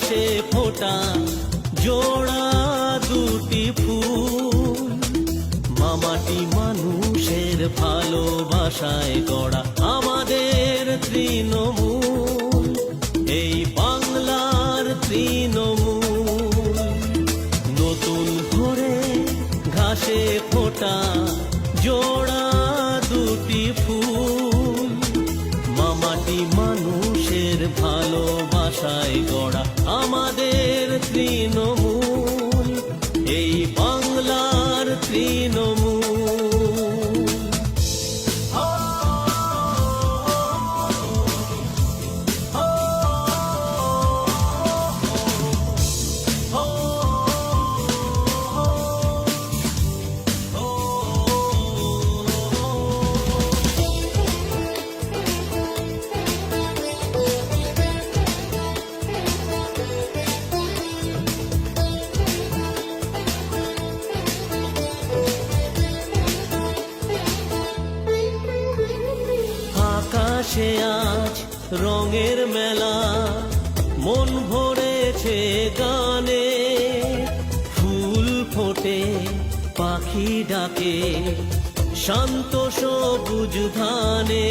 ঘাসে ফোটা জোড়া দুটি ফুল। মামাটি মানুষের ভালোবাসায় গড়া আমাদের তৃণমূল। এই বাংলার তৃণমূল। নতুন করে ঘাসে ফোটা জোড়া দুটি ফুল। মামাটি মানুষের ভালোবাসায় গড়া আকাশে আজ রঙের মেলা। মন ভরেছে গানে ফুল ফোটে পাখি ডাকে শান্ত সবুজ ধানে।